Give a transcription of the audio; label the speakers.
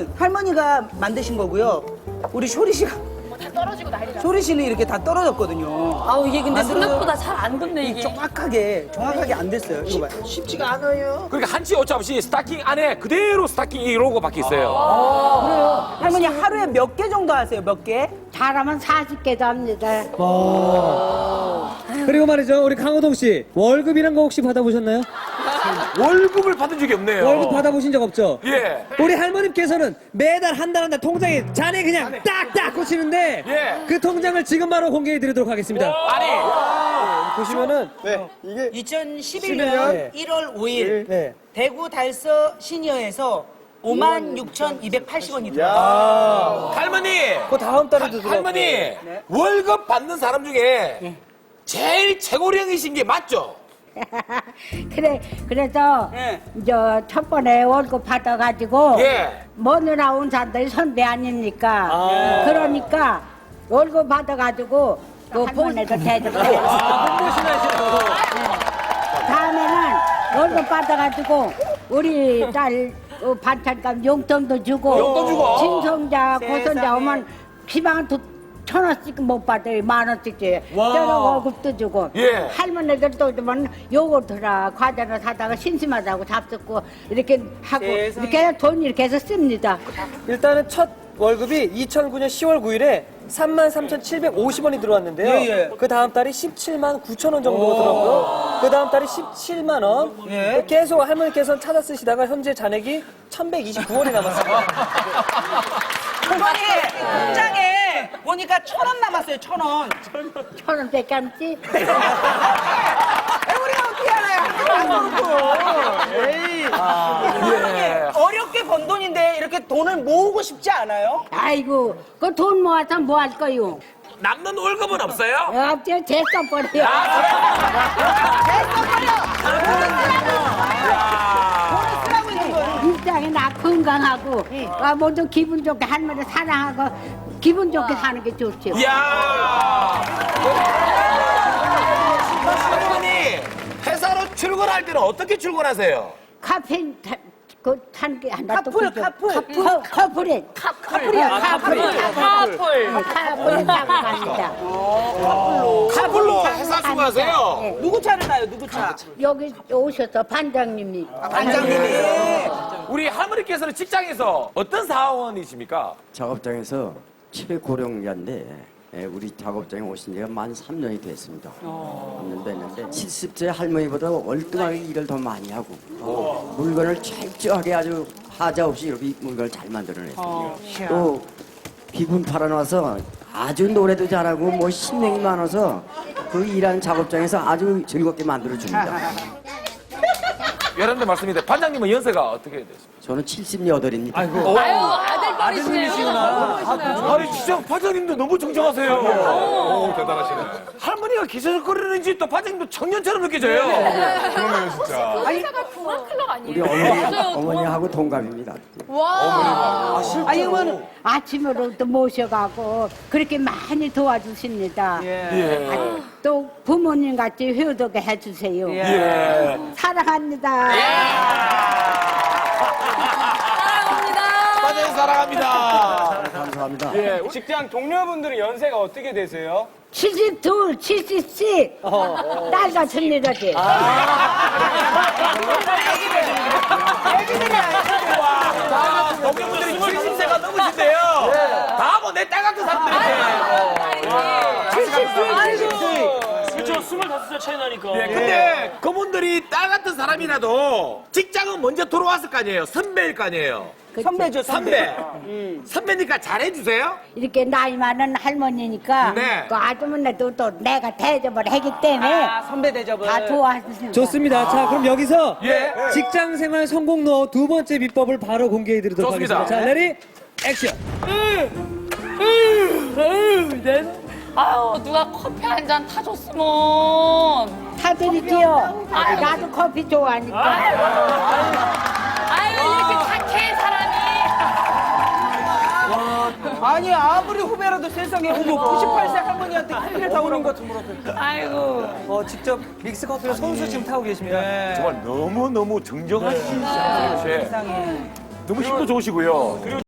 Speaker 1: 이거는 할머니가 만드신 거고요. 우리 쇼리 씨가
Speaker 2: 다 떨어지고 난리나.
Speaker 1: 쇼리 씨는 이렇게 다 떨어졌거든요.
Speaker 2: 아우 이게 근데
Speaker 1: 만들어서-
Speaker 2: 생각보다 잘안 붙네 이게.
Speaker 1: 정확하게 정확하게 안 됐어요. 이거 봐요.
Speaker 3: 쉽지가 않아요.
Speaker 4: 그러니까 한치 오차 없이 스타킹 안에 그대로 스타킹 이 로고 박혀 있어요.
Speaker 1: 할머니 하루에 몇 개 정도 하세요? 몇 개?
Speaker 5: 잘하면 40개도 합니다.
Speaker 6: 그리고 말이죠, 우리 강호동 씨 월급이란 거 혹시 받아보셨나요?
Speaker 4: 월급을 받은 적이 없네요.
Speaker 6: 월급 받아보신 적 없죠?
Speaker 4: 예.
Speaker 6: 우리 할머님께서는 매달 한 달 한 달 통장에 잔에 그냥 딱딱 꽂히는데
Speaker 4: 예.
Speaker 6: 그 통장을 지금 바로 공개해 드리도록 하겠습니다.
Speaker 4: 아니
Speaker 6: 보시면은
Speaker 3: 네, 이게
Speaker 1: 2011년 1월 5일
Speaker 6: 네.
Speaker 1: 대구 달서 시니어에서 56,280원이 들어요.
Speaker 4: 할머니,
Speaker 6: 그 다음 달에도 들어.
Speaker 4: 할머니 월급 받는 사람 중에 제일 최고령이신 게 맞죠?
Speaker 5: 그래, 그래서
Speaker 1: 예.
Speaker 5: 저첫 번에 월급 받아가지고
Speaker 4: 예.
Speaker 5: 먼저 나온 사람들이 선배 아닙니까? 그러니까 월급 받아가지고 그 할머니도 대접해. 다음에는 월급 받아가지고 우리 딸 어, 반찬값 용돈도 주고
Speaker 4: 용돈 주고?
Speaker 1: 세상에.
Speaker 5: 고손자 오면 기방 천 원씩 못 받아요 만 원씩지 저런 월급도 주고
Speaker 4: 예.
Speaker 5: 할머니들도 면 요거트라 과자를 사다가 심심하다고 잡숫고 이렇게 하고
Speaker 1: 세상에.
Speaker 5: 이렇게 돈 이렇게 해서 씁니다
Speaker 6: 일단은 첫 월급이 2009년 10월 9일에 33,750원이 들어왔는데요.
Speaker 1: 예, 예.
Speaker 6: 그 다음 달이 17만 9천 원 정도가 들어왔고요. 그 다음 달이 17만 원.
Speaker 1: 예.
Speaker 6: 계속 할머니께서는 찾아 쓰시다가 현재 잔액이 1,129원이 남았습니다.
Speaker 1: 할머니 통장에 보니까 천 원 남았어요. 천 원.
Speaker 5: 천 원밖에 안 지?
Speaker 1: 우리가 어떻게 알아요? 에이.
Speaker 4: 예.
Speaker 1: 어렵게 번 돈인데 이렇게 돈을 모으고 싶지 않아요?
Speaker 5: 아이고 그 돈 모아서 뭐 할 거요?
Speaker 4: 남는 월급은 없어요?
Speaker 5: 없죠 제써버려
Speaker 1: 쓰라고 있는 거예요.
Speaker 5: 일상에 나 건강하고 아, 먼저 기분 좋게 할머니 사랑하고 기분 좋게 사는 게 좋죠.
Speaker 4: 이야. 할머니 회사로 출근할 때는 어떻게 출근하세요?
Speaker 5: 카페인 그탄게 하나 또
Speaker 1: 카풀,
Speaker 5: 그죠?
Speaker 1: 카풀.
Speaker 5: 카풀 카풀이 카풀이야 카풀이
Speaker 2: 카풀.
Speaker 5: 카풀이 타고 갑니다.
Speaker 4: 카풀로 회사 수고하세요?
Speaker 5: 네.
Speaker 1: 누구 차를 타요? 누구 차?
Speaker 5: 여기 오셔서 반장님이
Speaker 1: 반장님이.
Speaker 4: 우리 할머니께서는 직장에서 어떤 사원이십니까?
Speaker 7: 작업장에서 7고령자인데 예, 우리 작업장에 오신 지가 만 3년이 됐습니다. 3년 됐는데 70세 할머니보다 월등하게 일을 더 많이 하고 또 물건을 철저하게 아주 하자 없이 이렇게 물건을 잘 만들어냈습니다. 또 기분 팔아놔서 아주 노래도 잘하고 뭐 신명이 많아서 그 일하는 작업장에서 아주 즐겁게 만들어줍니다.
Speaker 4: 여러분들 말씀인데 반장님은 연세가 어떻게 되십니까?
Speaker 7: 저는 78입니다.
Speaker 2: 아유 아들뻘이시네요.
Speaker 4: 아니 진짜 반장님도 너무 정정하세요. 오, 대단하시네. 할머니가 기저적거리는지 또 반장님도 청년처럼 느껴져요.
Speaker 8: 그러네요, 진짜.
Speaker 2: 회사가 부마 클럽 아니에요?
Speaker 7: 우리 어머니, 어머니하고 동갑입니다.
Speaker 2: 와.
Speaker 1: 아니, 그러면
Speaker 5: 아침으로부터 모셔가고 그렇게 많이 도와주십니다.
Speaker 4: 예.
Speaker 5: 아, 또 부모님 같이 효도게 해주세요.
Speaker 4: 예.
Speaker 5: 사랑합니다.
Speaker 2: 사랑합니다.
Speaker 4: 반장님 사랑합니다.
Speaker 7: 감사합니다.
Speaker 4: 예.
Speaker 9: 직장 동료분들은 연세가 어떻게 되세요?
Speaker 5: 72, 70씩 딸 같은 일이지.
Speaker 4: 와, 동료분들이 70세가 넘으신데요. 다 뭐 내 딸 같은 사람들인데.
Speaker 9: 그렇죠. 25살 차이 나니까.
Speaker 4: 예, 근데 그분들이 딸 같은 사람이라도 직장은 먼저 들어왔을 거 아니에요. 선배일 거 아니에요.
Speaker 1: 선배죠, 선배.
Speaker 4: 선배. 선배니까 잘해주세요.
Speaker 5: 이렇게 나이 많은 할머니니까
Speaker 4: 네.
Speaker 5: 그 아주머니도 또 내가 대접을 하기 때문에
Speaker 1: 아, 선배 대접을.
Speaker 5: 다 도와주십니다.
Speaker 6: 좋습니다. 자, 그럼 여기서
Speaker 4: 예.
Speaker 6: 직장 생활 성공로 두 번째 비법을 바로 공개해 드리도록
Speaker 4: 좋습니다.
Speaker 6: 하겠습니다. 자, 레디 액션.
Speaker 2: 아유 누가 커피 한 잔 타줬으면.
Speaker 5: 타드리지요. 나도 커피 좋아하니까.
Speaker 2: 아유 이렇게 착해 사람이.
Speaker 1: 아니, 아무리 후배라도 세상에 어머 98세 할머니한테 커피를 타오는 것
Speaker 2: 아이고.
Speaker 6: 어, 직접 믹스 커피를 손수 지금 타고 계십니다.
Speaker 4: 정말 너무 너무 정정하시죠.
Speaker 1: 세상에.
Speaker 4: 너무 힘도 좋으시고요.